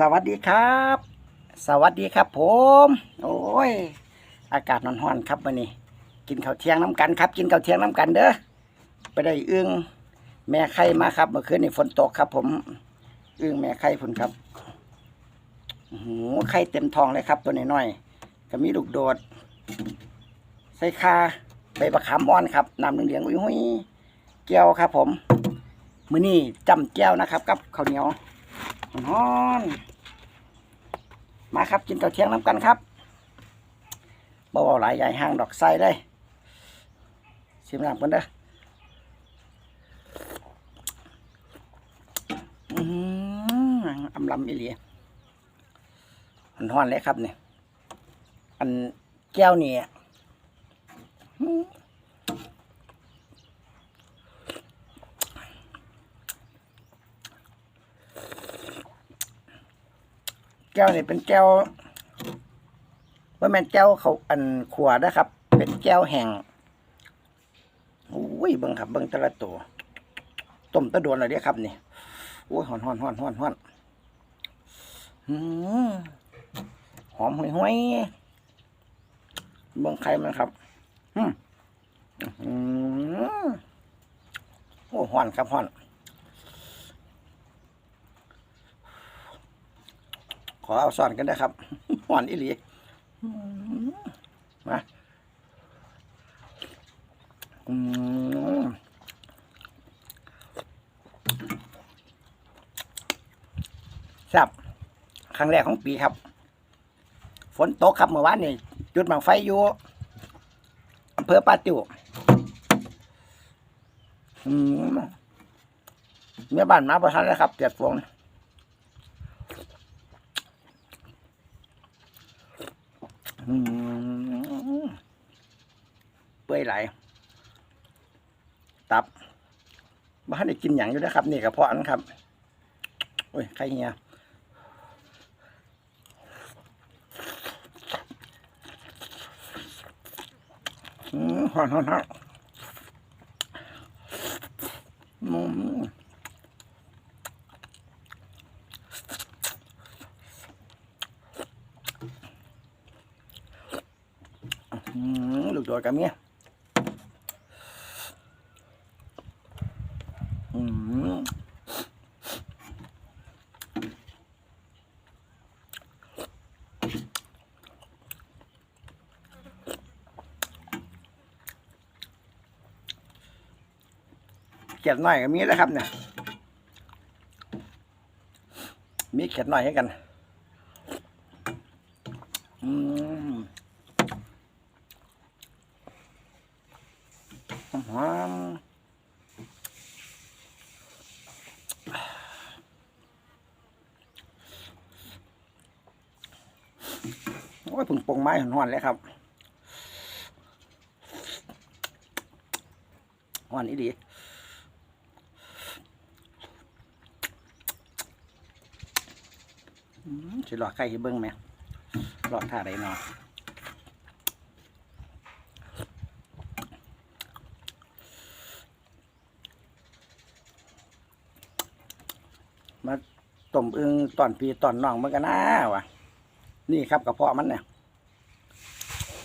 สวัสดีครับ สวัสดีครับผม โอ้ย อากาศนอนๆครับวันนี้ กินข้าวเที่ยงน้ำกันครับ กินข้าวเที่ยงน้ำกันเด้อ ไปได้อึ้งแม่ไข่มาครับเมื่อคืนนี้ฝนตกครับ ผม อึ้งแม่ไข่ผุนครับโอ้โหไข่เต็มทองเลยครับ ตัวน้อยๆก็มีลูกโดด ใส่คาใบบักขามอ่อนครับน้ำเหลืองๆอุ้ยๆแก้วครับ ผม มือนี้จำแก้วนะครับ กับข้าวเหนียว ฮอนมาครับกินข้าวเที่ยงน้ำกันครับบ่เบาหลายใหญ่ห้างดอกไส้เลยชิมน้ำกันเด้ออือหืออำลำอีหลีมันฮ้อนเลยครับเนี่ย อันแก้วนี่ แก้วนี่เป็นแก้วว่าแม่นแก้วเขาอันขวดนะครับ เป็นแก้วแห้งอุ้ยเบิ่งครับเบิ่งแต่ละตัวต้มตะโดนเลยเด้ครับนี่โอ้ยหอนหอนหอนหอนหอนหอมห่วยห่วยเบิ่งไข่มันครับอืมอืมโอ้หอนครับหอน ขอเอาซ่อนกันได้ครับหวานอีหลีอืมมาอืมแซ่บครั้งแรกของปีครับ ฝนตกครับเมื่อวานนี่จุดบังไฟอยู่อำเภอปาติวอืมเมียบ้านมาประทันแล้วครับเจ็ดฟองอืมเปื่อยไหลาย ตับบ้านได้กินอย่างอยู่นะครับ นี่กระเพาะนะครับโอ้ยใครเฮียอืมหอนหอนหอนอืมอืมลูกโดดกับเมีย อืมเขียดหน่อยกับมีแล้วครับเนี่ย มีเขียดหน่อยให้กัน อืม หอมโอ้ ยผึ่งปงไม้หอนๆเลยครับหอนอีดีอืมสิหลอดไข่ให้เบิ้งไหมหลอดท่าไรเนาะมาต้มอึงตอนปีตอนน้องมันก็น่าวะนี่ครับกระเพาะมันเนี่ย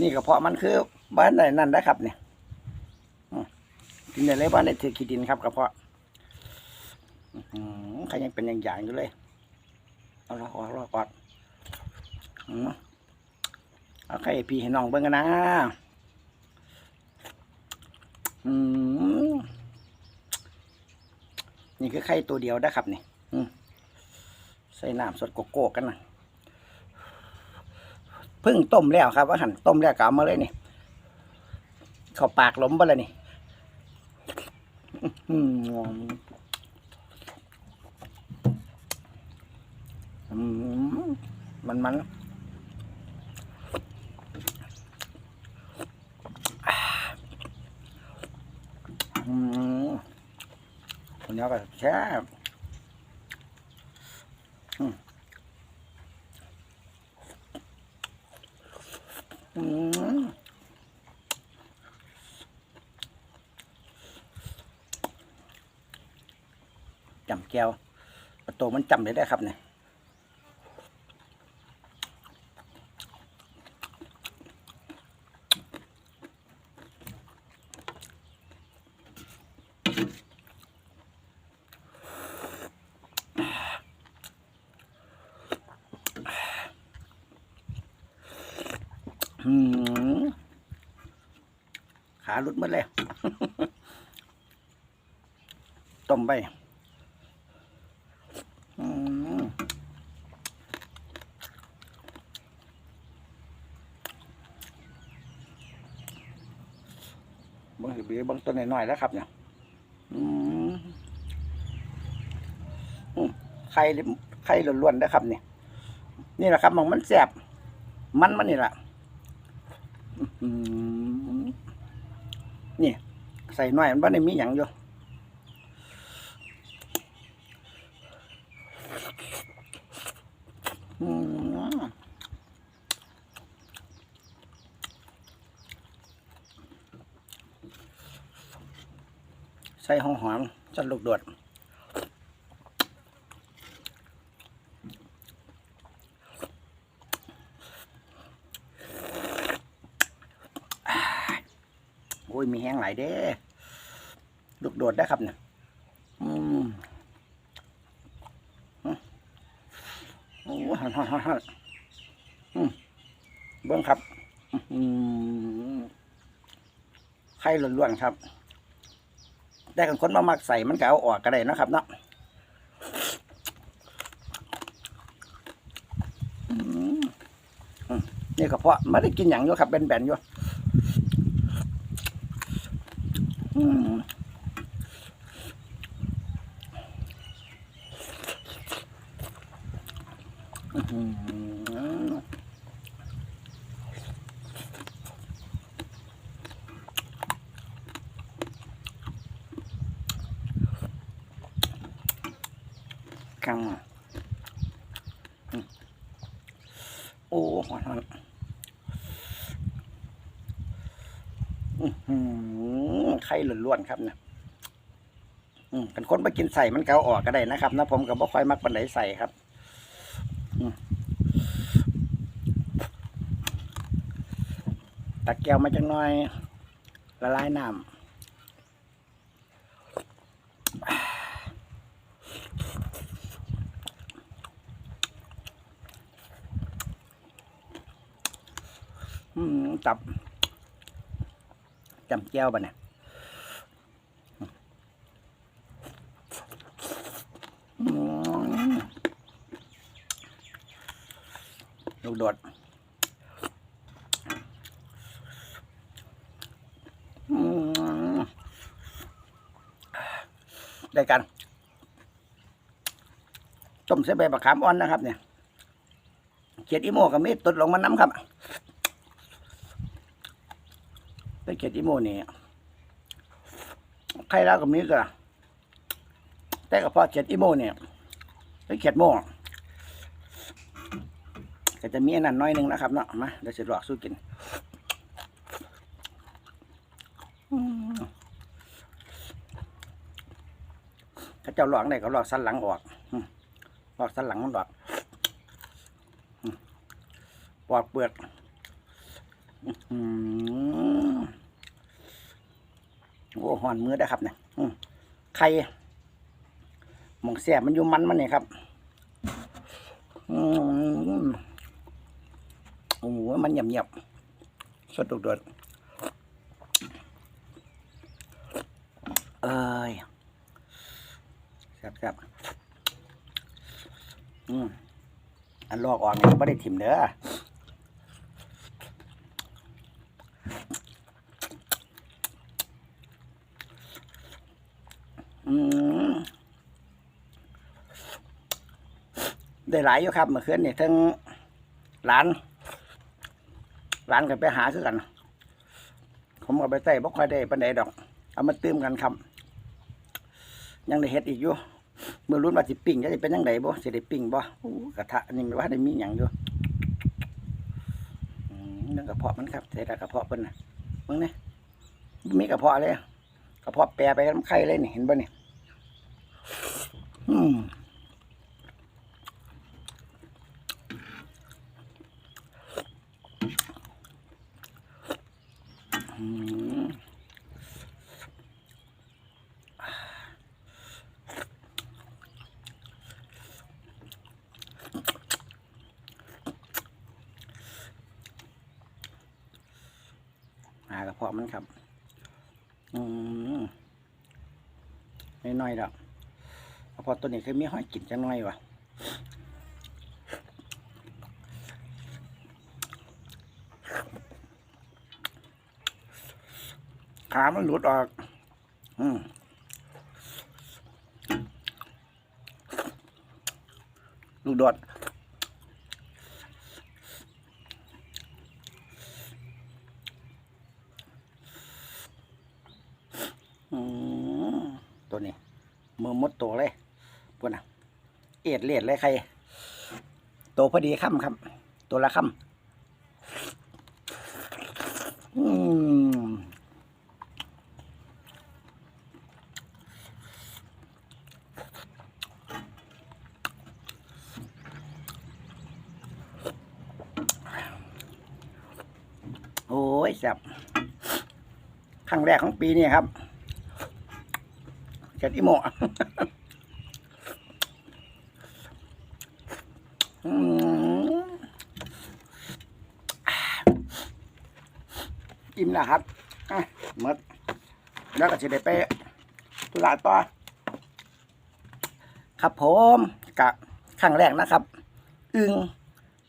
นี่กระเพาะมันคือบ้านไหนนั่นนะครับ เนี่ยกินได้เลยบ้านไหนถือขี้ดินครับกระเพาะใครยังเป็นอย่างอย่างอยู่เลยเอาละเอาละก่อนอืมเอาไข่พี่ให้น้องเบิ่งกันนะอืมนี่คือไข่ตัวเดียวนะครับนี่ใส่น้ำสดโกโก้กันนะเพิ่งต้มแล้วครับ ว่าหันต้มแล้วก็เอามาเลยนี่เข้าปากล้มไปเลยนี่อืมมันมันอืมคนนี้ก็แซ่บ ก้วตัวมันจำได้ได้ครับเนี่ยขาลุดหมดแล้วต้มไป บางสิบีเบางต้นหน่อยๆแล้วครับ เนี่ยไข่ไข่ล้วนๆนะครับเนี่ยนี่แหละครับมันมันแสบมันมันนี่แหละนี่ ใส่หน่อยมันว่าในมีอย่างอยู่ อืมใส่หอมหอมจัดลูกโดดโอ้ยมีแห้งหลายเด้ ลูกโดดได้ครับเนี่ยอืมอืม โอ้หันหันหันหันอืมเบิ้งครับไข่ล้วนๆครับ ได้กันคนมามักใส่มันก็เอาออกก็ได้นะครับเนาะนี่กระเพาะไม่ได้กินอย่างอยู่ครับเป็นแบนๆอยู่อืม อื้อหือกังอืม โอ้หอนหอนไข่ล้วนๆครับเนี่ยกันคนไปกินใส่มันเกเอาออกก็ได้นะครับนะผมกับบ่ค่อยมักปันไหนใส่ครับตักแก้วมาจังน่อย ละลายน้ำอืม ตับจำแก้วปะเนี่ยลูกโดดได้กันต้มใส่ใบบักขามอ่อนนะครับเนี่ยเขียดอีโมกับมีดตดลงมาน้ำครับ ไปเขียดอีโมนี่ใครแล้วกับมีดก็แต่ก็พอเขียดอีโมเนี่ยไปเขียดโมก็จะมีอันนั้นน้อยหนึงนะครับเนาะมาเดี๋ยวจะลวกสู้กินเขาเจ้าหลอกได้ก็หลอกสันหลังออกหลอกสันหลังมันหลอกอืมปอกเปลือก อืม โอ้หอนมือได้ครับเนี่ยไข่หมองเสียบมันอยู่มันมันนี่ยครับอืมโอ้โหมันเงียบเงียบสดดุดเอ้ยครับครับอืมอันลอกออกเนี่ยไม่ได้ถิ่มเด้อ ได้หลายอยู่ครับเมื่อคืนนี่ทั้งหลานหลานกันไปหาคือกัน ผมก็ไปใส่บ่ค่อยได้ปันใดดอก เอามาตื้มกันครับ ยังได้เฮ็ดอีกอยู่เมื่อรุ่นว่าสิปิ้งจะเป็นยังไงบ่สิได้ปิ้งบ่กระทะนี่ว่าได้มีหยังอยู่อืมนั่นกระเพาะมันครับใส่แต่กระเพาะเพิ่นนะมึงนี่ยมีกระเพาะเลยกระเพาะแปรไปกับน้ำไข่เลยนี่เห็นบ่เนี่อืม อืมเพาะมันครับ อืมน้อยๆแล้วกระเพาะตัวนี้เคยมีห้อยกินจังน้อยว่ะ ขามันหลุดออก อืมลูกดดอืมตัวนี้ มือมดตัวเลยพวกน่ะ เอ็ดเลียดเลยใครตัวพอดีค่ำครับ ตัวละค่ำอืมโอ้ย แซ่บครั้งแรกของปีนี้ครับเกิดอีโมะอิ่มแล้วครับอะหมดแล้วก็จะได้ไปตุลาต่อครับผมกะครั้งแรกนะครับ อึง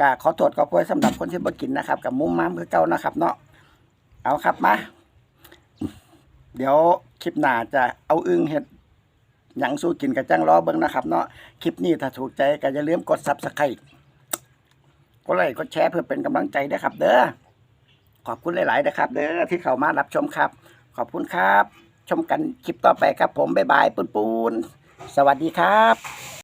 กะขอโทษขอโพยสำหรับคนที่บ่กินนะครับ กับมุมม้ามคือเก่านะครับเนาะ เอาครับมา เดี๋ยวคลิปหน้าจะเอาอึ้งเห็ดหยังสู้กินกับจังรอเบิ่งนะครับเนาะคลิปนี้ถ้าถูกใจก็อย่าลืมกด Subscribe กดไลค์กดแชร์เพื่อเป็นกำลังใจด้วยครับ เด้อขอบคุณหลายๆนะครับ เด้อที่เข้ามารับชมครับ ขอบคุณครับ ชมกันคลิปต่อไปครับผมบ๊ายบายปุนปูนๆสวัสดีครับ